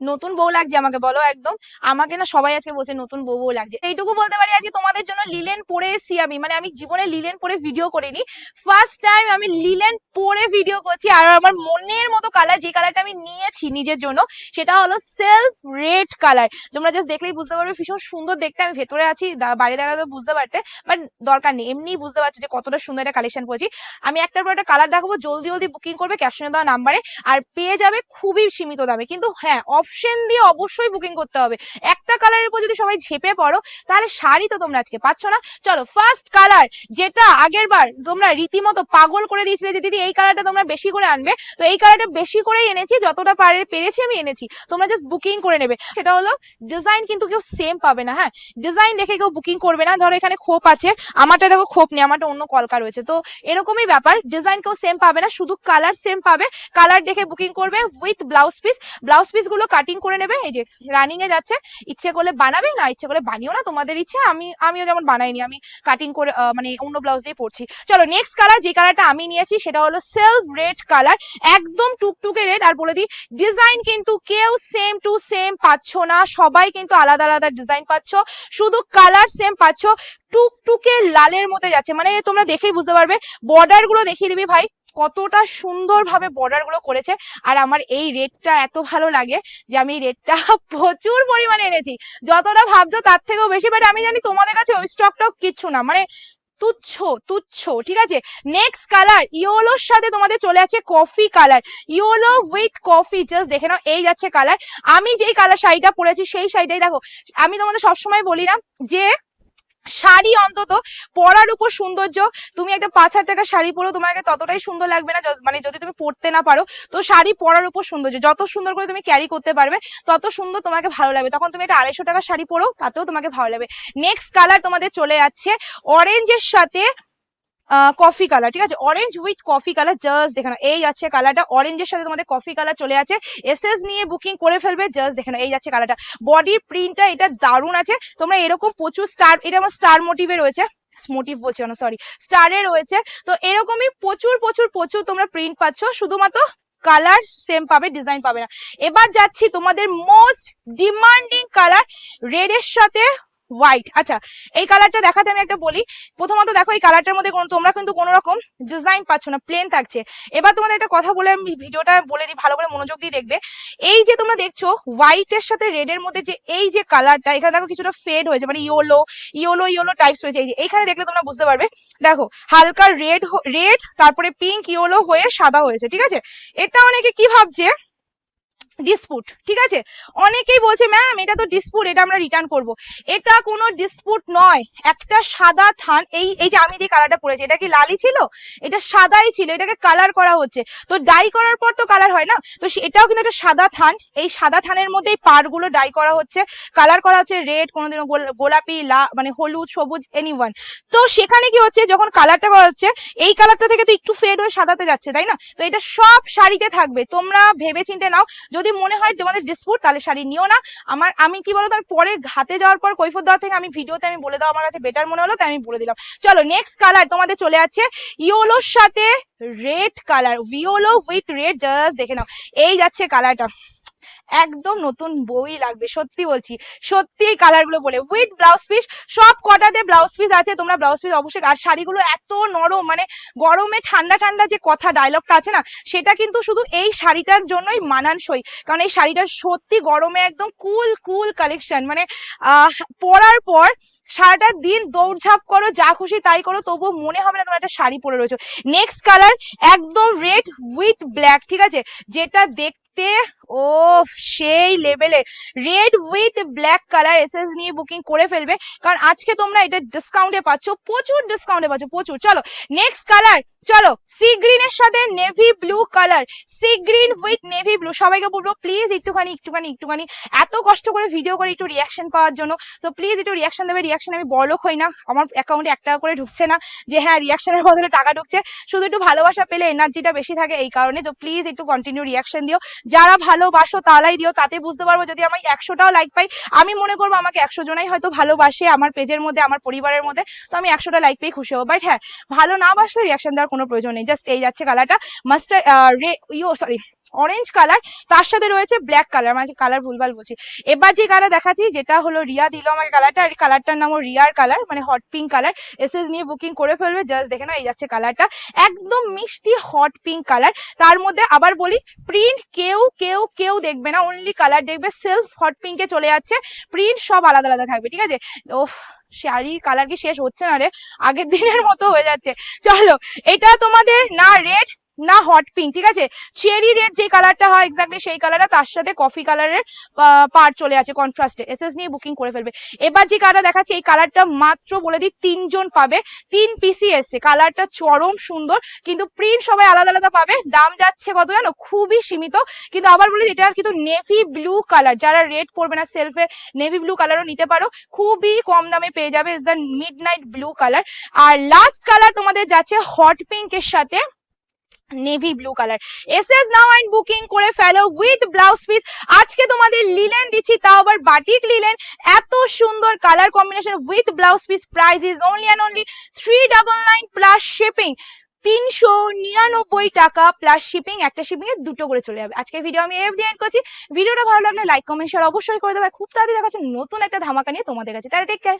নতুন বউ লাগছে আমাকে, বলো একদম। আমাকে না সবাই আজকে বলছে নতুন বউ বউ লাগছে। এইটুকু বলতে পারি আজকে তোমাদের জন্য লিলেন পরে এসছি আমি। মানে আমি জীবনে লিলেন পরে ভিডিও করিনি। ফার্স্ট টাইম আমি লিলেন পরে ভিডিও করছি। আর আমার মনের মতো কালার যে কালারটা আমি নিয়েছি নিজের জন্য, সেটা হলো সেলফ রেড কালার তোমরা জাস্ট দেখলেই বুঝতে পারবে ভীষণ সুন্দর দেখতে আমি ভেতরে আছি বাইরে দাঁড়াতে বুঝতে পারতে। বাট দরকার নেই এমনি বুঝতে পারছ যে কতটা সুন্দর একটা কালেকশন করেছি। আমি একটার পর একটা কালার দেখাবো, জলদি জলদি বুকিং করবে ক্যাপশনে দেওয়া নাম্বারে আর পেয়ে যাবে খুবই সীমিত দামে। কিন্তু হ্যাঁ অপশন দিয়ে অবশ্যই বুকিং করতে হবে। একটা কালারের উপর যদি সবাই ঝেপে পড়ো, তাহলে শাড়ি তো তোমরা আজকে পাচ্ছ না। চলো ফার্স্ট কালার যেটা আগের বার তোমরা রীতিমতো পাগল করে দিয়েছিলে যে, দিদি, এই কালারটা তোমরা বেশি করে আনবে। তো এই কালারটা বেশি করেই এনেছি, যতটা পারে, পেরেছি আমি এনেছি। তোমরা জাস্ট বুকিং করে নেবে। সেটা হলো ডিজাইন কিন্তু কেউ সেম পাবে না হ্যাঁ? ডিজাইন দেখে কেউ বুকিং করবে না। ধরো, এখানে খোপ আছে, আমারটা দেখো খোপ নেই, আমারটা অন্য কলকা রয়েছে। তো এরকমই ব্যাপার ডিজাইন কেউ সেম পাবে না, শুধু কালার সেম পাবে। কালার দেখে বুকিং করবে উইথ ব্লাউজ পিস ব্লাউজ পিসগুলো কাটিং করে নেবে, এই যে রানিং এ যাচ্ছে। ইচ্ছে করলে বানাবে, না ইচ্ছে করলে বানিও না। তোমাদের ইচ্ছে, আমি, আমিও যেমন বানাইনি, আমি কাটিং করে মানে অন্য ব্লাউজ দিয়ে পরছি। চলো নেক্সট কালার যে কালারটা আমি নিয়েছি, সেটা হলো সেলফ রেড কালার একদম টুকটুকে রেড আর বলে দিই ডিজাইন কিন্তু কেউ সেম টু সেম পাচ্ছ না। সবাই কিন্তু আলাদা আলাদা ডিজাইন পাচ্ছ। শুধু কালার সেম পাচ্ছ। টুকটুকে লালের মধ্যে যাচ্ছে। মানে তোমরা দেখেই বুঝতে পারবে। বর্ডারগুলো দেখিয়ে দিবি ভাই। কতটা সুন্দরভাবে বর্ডারগুলো করেছে। আর আমার এই রেডটা এত ভালো লাগে যে আমি এই রেডটা প্রচুর পরিমাণে এনেছি। যতটা ভাবছ তার থেকেও বেশি বাট আমি জানি তোমাদের কাছে ওই স্টকটাও কিচ্ছু না মানে তুচ্ছ তুচ্ছ, ঠিক আছে? নেক্সট কালার ইয়োলোর সাথে তোমাদের চলে আছে coffee colour yellow with coffee just দেখে নাও, এই যাচ্ছে কালার আমি যেই কালার শাড়িটা পরেছি সেই শাড়িটাই দেখো। আমি তোমাদের সবসময় বলি না যে শাড়ি অন্তত পরার উপর সৌন্দর্য। তুমি একটা পাঁচ হাজার টাকা শাড়ি পরো, তোমাকে ততটাই সুন্দর লাগবে না মানে যদি তুমি পরতে না পারো, তো শাড়ি পরার উপর সৌন্দর্য। যত সুন্দর করে তুমি ক্যারি করতে পারবে, তত সুন্দর তোমাকে ভালো লাগবে। তখন তুমি একটা আড়াইশো টাকা শাড়ি পরো, তাতেও তোমাকে ভালো লাগবে। নেক্সট কালার তোমাদের চলে যাচ্ছে অরেঞ্জের সাথে কফি কালার ঠিক আছে? Orange with coffee colour just দেখে এই যাচ্ছে কালারটা অরেঞ্জের সাথে তোমাদের কফি কালার চলে আছে। এসএস নিয়ে বুকিং করে ফেলবে জাস্ট দেখে এই যাচ্ছে কালারটা বডির প্রিন্টটা এটা দারুণ আছে। তোমরা এরকম প্রচুর স্টার এটা আমার স্টার মোটিভে রয়েছে। মোটিভ বলছি না সরি স্টারে রয়েছে। তো এরকমই প্রচুর প্রচুর প্রচুর তোমরা প্রিন্ট পাচ্ছ। শুধুমাত্র কালার সেম পাবে ডিজাইন পাবে না। এবার যাচ্ছি তোমাদের মোস্ট ডিমান্ডিং কালার রেড এর সাথে হোয়াইট আচ্ছা এই কালারটা দেখাতে আমি একটা বলি। প্রথমত দেখো, এই কালারটার মধ্যে তোমরা কিন্তু কোনো রকম ডিজাইন পাচ্ছ না প্লেন থাকছে। এবার তোমাদের একটা কথা বলে আমি ভিডিওটা বলে দিই, ভালো করে মনোযোগ দিয়ে দেখবে। এই যে তোমরা দেখছ হোয়াইট এর সাথে রেড এর মধ্যে যে, এই যে কালারটা এখানে দেখো কিছুটা ফেড হয়েছে মানে ইয়োলো ইয়োলো ইয়োলো টাইপস হয়েছে এই যে এইখানে দেখলে তোমরা বুঝতে পারবে। দেখো, হালকা রেড রেড তারপরে পিঙ্ক ইয়োলো হয়ে সাদা হয়েছে, ঠিক আছে? এটা অনেকে কি ভাবছে ডিসপুট ঠিক আছে? অনেকেই বলছে, ম্যাম, এটা তো ডিসপুট এটা আমরা রিটার্ন করব। এটা কোনো ডিসপুট নয়। একটা সাদা থান, এই এই যে আমি যে কালারটা পরেছি, এটা কি লালই ছিল? এটা সাদাই ছিল, এটাকে কালার করা হচ্ছে। তো ডাই করার পর তো কালার হয় না? তো এটাও কিন্তু একটা সাদা থান। এই সাদা থানের মধ্যে এই পাড়গুলো ডাই করা হচ্ছে। কালার করা হচ্ছে রেড কোনোদিনও গোল- গোলাপি, লা মানে হলুদ, সবুজ এনি তো সেখানে কি হচ্ছে, যখন কালারটা করা হচ্ছে, এই কালারটা থেকে তো একটু ফেড হয়ে সাদাতে যাচ্ছে, তাই না? তো এটা সব শাড়িতে থাকবে। তোমরা ভেবে চিন্তে নাও, যদি মনে হয় তোমাদের ডিসপুট তাহলে শাড়ি নিও না। আমার, আমি কি বলো আমি পরে ঘাতে যাওয়ার পর কৈফত দেওয়া থেকে আমি ভিডিওতে আমি বলে দাও আমার কাছে বেটার মনে হলো, তাই আমি বলে দিলাম। চলো নেক্সট কালার তোমাদের চলে আছে ইয়োলোর সাথে red colour violet with red just দেখে নাও। এই যাচ্ছে কালারটা একদম নতুন বই লাগবে, সত্যি বলছি। সত্যি এই কালারগুলো বলে উইথ ব্লাউজ পিস সব কটাতে ব্লাউজ পিস আছে, তোমরা ব্লাউজ পিস অবশ্যই, আর শাড়িগুলো এত নরম মানে গরমে ঠান্ডা ঠান্ডা যে কথা ডায়লগটা আছে না, সেটা কিন্তু শুধু এই শাড়িটার জন্যই মানানসই। কারণ এই শাড়িটা সত্যি গরমে একদম কুল কুল কালেকশন মানে পরার পর সারাটা দিন দৌড়ঝাঁপ করো, যা খুশি তাই করো, তবুও মনে হবে না তোমার একটা শাড়ি পরে রয়েছো। নেক্সট কালার একদম রেড উইথ ব্ল্যাক ঠিক আছে? যেটা দেখতে ও সেই লেভেলে। Red with black colour SS নিয়ে বুকিং করে ফেলবে। কারণ আজকে তোমরা এটা ডিসকাউন্টে পাচ্ছ, প্রচুর ডিসকাউন্টে পাচ্ছ, প্রচুর। চলো নেক্সট কালার চলো সি গ্রিনের সাথে navy blue colour sea green with navy blue সবাইকে বলব প্লিজ একটুখানি একটুখানি একটুখানি। এত কষ্ট করে ভিডিও করে একটু রিয়াকশন পাওয়ার জন্য। সো প্লিজ একটু রিয়াকশন দেবে। রিয়াকশন আমি বড়লোক হই না। আমার অ্যাকাউন্টে এক টাকা করে ঢুকছে না যে হ্যাঁ রিয়াকশনের বদলে টাকা ঢুকছে। শুধু একটু ভালোবাসা পেলে এনার্জিটা বেশি থাকে এই কারণে। তো প্লিজ একটু কন্টিনিউ রিয়াকশন দিও। যারা ভালোবাসো, তালাই দিও, তাতে বুঝতে পারব যদি আমি একশোটাও লাইক পাই আমি মনে করব আমাকে একশো জনাই হয়তো ভালোবাসে আমার পেজের মধ্যে, আমার পরিবারের মধ্যে। তো আমি একশোটা লাইক পেয়ে খুশি হব। বাট হ্যাঁ ভালো না বাসলে রিয়াকশন দেওয়ার কোনো প্রয়োজন নেই। জাস্ট এই যাচ্ছে কালারটা মাস্টার রে ইউ সরি অরেঞ্জ কালার তার সাথে রয়েছে ব্ল্যাক কালার মানে কালার ভুলভাল বলছি। এবার যে কালার দেখাচ্ছি, যেটা হলো রিয়া দিল আমাকে কালারটা আর কালারটার নামও রিয়ার কালার মানে হট পিঙ্ক কালার এসএস নিয়ে বুকিং করে ফেলবে জাস্ট দেখে না এই যাচ্ছে কালারটা একদম মিষ্টি হট পিঙ্ক কালার তার মধ্যে আবার বলি প্রিন্ট কেউ কেউ কেউ দেখবে না অনলি কালার দেখবে সেলফ হট পিঙ্কে চলে যাচ্ছে। প্রিন্ট সব আলাদা আলাদা থাকবে, ঠিক আছে? ওফ, শাড়ির কালার কি শেষ হচ্ছে না রে? আগের দিনের মতো হয়ে যাচ্ছে। চলো, এটা তোমাদের না রেড না হট পিঙ্ক ঠিক আছে? চেরি রেড যে কালারটা হয় এক্স্যাক্টলি সেই কালারটা তার সাথে কফি কালারের পার্ট চলে আছে কন্ট্রাস্টে এসএস নিয়ে বুকিং করে ফেলবে। এবার যে কালারটা দেখাচ্ছি, এই কালারটা মাত্র বলে দিই, তিনজন পাবে। তিন পিসি এসছে কালারটা চরম সুন্দর, কিন্তু প্রিন্ট সবাই আলাদা আলাদা পাবে। দাম যাচ্ছে কত জানো? খুবই সীমিত। কিন্তু আবার বলি এটা কিন্তু নেভি ব্লু কালার যারা রেড পরবে না সেলফে নেভি ব্লু কালারও নিতে পারো। খুবই কম দামে পেয়ে যাবে। Is the midnight blue colour R last colour তোমাদের যাচ্ছে হট পিঙ্কের সাথে। নেভি ব্লু কালার এসএস নাও অ্যান্ড বুকিং করে ফেলো উইথ ব্লাউজ পিস আজকে তোমাদের লিলেন দিচ্ছি, তাও আবার বাটিক লিলেন এত সুন্দর colour combination with blouse piece price is only and only three double nine plus shipping তিনশো নিরানব্বই টাকা প্লাস শিপিং একটা শিপিং এ দুটো করে চলে যাবে। আজকে ভিডিও আমি এফ এন্ড করছি। ভিডিওটা ভালো লাগলে লাইক কমেন্ট শেয়ার অবশ্যই করে দেবে। খুব তাড়াতাড়ি দেখাচ্ছে নতুন একটা ধামাকা নিয়ে তোমাদের কাছে। তারা টেক কেয়ার